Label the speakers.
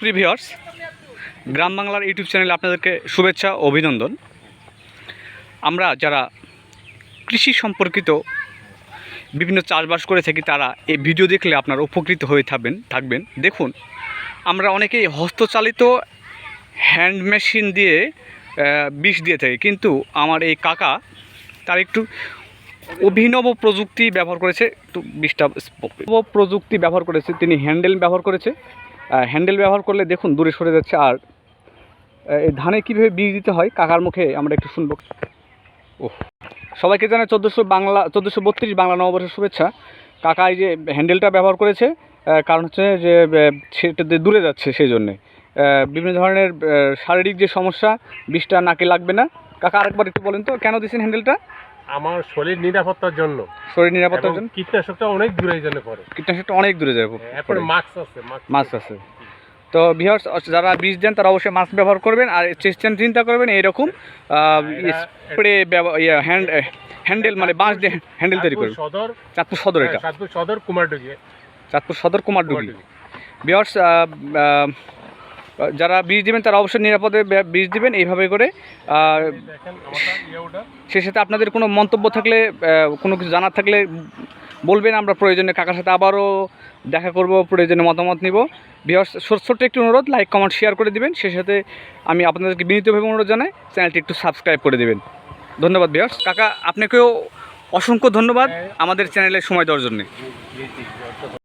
Speaker 1: সুপ্রিয় ভিউয়ার্স গ্রাম বাংলার ইউটিউব চ্যানেলে আপনাদেরকে শুভেচ্ছা, অভিনন্দন। আমরা যারা কৃষি সম্পর্কিত বিভিন্ন চাষবাস করে থাকি, তারা এই ভিডিও দেখলে আপনারা উপকৃত হয়ে থাকবেন থাকবেন। দেখুন, আমরা অনেকেই হস্তচালিত হ্যান্ড মেশিন দিয়ে বিষ দিয়ে থাকি, কিন্তু আমার এই কাকা তার একটু অভিনব প্রযুক্তি ব্যবহার করেছে। একটু বিষটা প্রযুক্তি ব্যবহার করেছে, তিনি হ্যান্ডেল ব্যবহার করেছে। হ্যান্ডেল ব্যবহার করলে দেখুন দূরে সরে যাচ্ছে আর এই ধানে কীভাবে বীজ দিতে হয় কাকার মুখে আমরা একটু শুনব। ও সবাইকে জানাই চোদ্দোশো বাংলা, চোদ্দোশো বত্রিশ বাংলা নববর্ষের শুভেচ্ছা। কাকা এই যে হ্যান্ডেলটা ব্যবহার করেছে কারণ হচ্ছে যে সেটা দূরে যাচ্ছে সেই জন্যে বিভিন্ন ধরনের শারীরিক যে সমস্যা, বিষটা নাকে লাগবে না। কাকা আরেকবার একটু বলেন তো, কেন দিয়েছেন হ্যান্ডেলটা?
Speaker 2: আমার শরীর নিরাপত্তার জন্য।
Speaker 1: শরীর নিরাপত্তার জন্য?
Speaker 2: কীটনাশকটা অনেক দূরে জন্য করে।
Speaker 1: কীটনাশকটা অনেক দূরে যাবে
Speaker 2: এরপরে মাস্ক আছে
Speaker 1: মাস্ক আছে। তো ভিউয়ার্স যারা বীজ দেন তারা অবশ্যই মাস্ক ব্যবহার করবেন আর চেষ্টা চিন্তা করবেন এইরকম
Speaker 2: এরা-
Speaker 1: স্প্রে হ্যান্ড হ্যান্ডেল মানে বাঁশ দিয়ে হ্যান্ডেল তৈরি করবেন।
Speaker 2: সদর
Speaker 1: চাঁদপুর সদর এটা।
Speaker 2: হ্যাঁ, চাঁদপুর সদর কুমারডুগি
Speaker 1: চাঁদপুর সদর কুমারডুগি
Speaker 2: কুমারডুগি।
Speaker 1: যারা বীজ দিবেন তারা অবশ্যই নিরাপদে বীজ দিবেন এইভাবে করে। সে সাথে আপনাদের কোনো মন্তব্য থাকলে কোনো কিছু জানার থাকলে বলবেন, আমরা প্রয়োজনে কাকার সাথে আবারও দেখা করব, প্রয়োজনে মতামত নিব। ভিওর্স ছোট্ট একটি অনুরোধ লাইক কমেন্ট শেয়ার করে দিবেন। সে সাথে আমি আপনাদেরকে বিনীতভাবে অনুরোধ জানাই, চ্যানেলটি একটু সাবস্ক্রাইব করে দিবেন। ধন্যবাদ ভিওর্স কাকা, আপনাকেও অসংখ্য ধন্যবাদ আমাদের চ্যানেলে সময় দেওয়ার জন্য।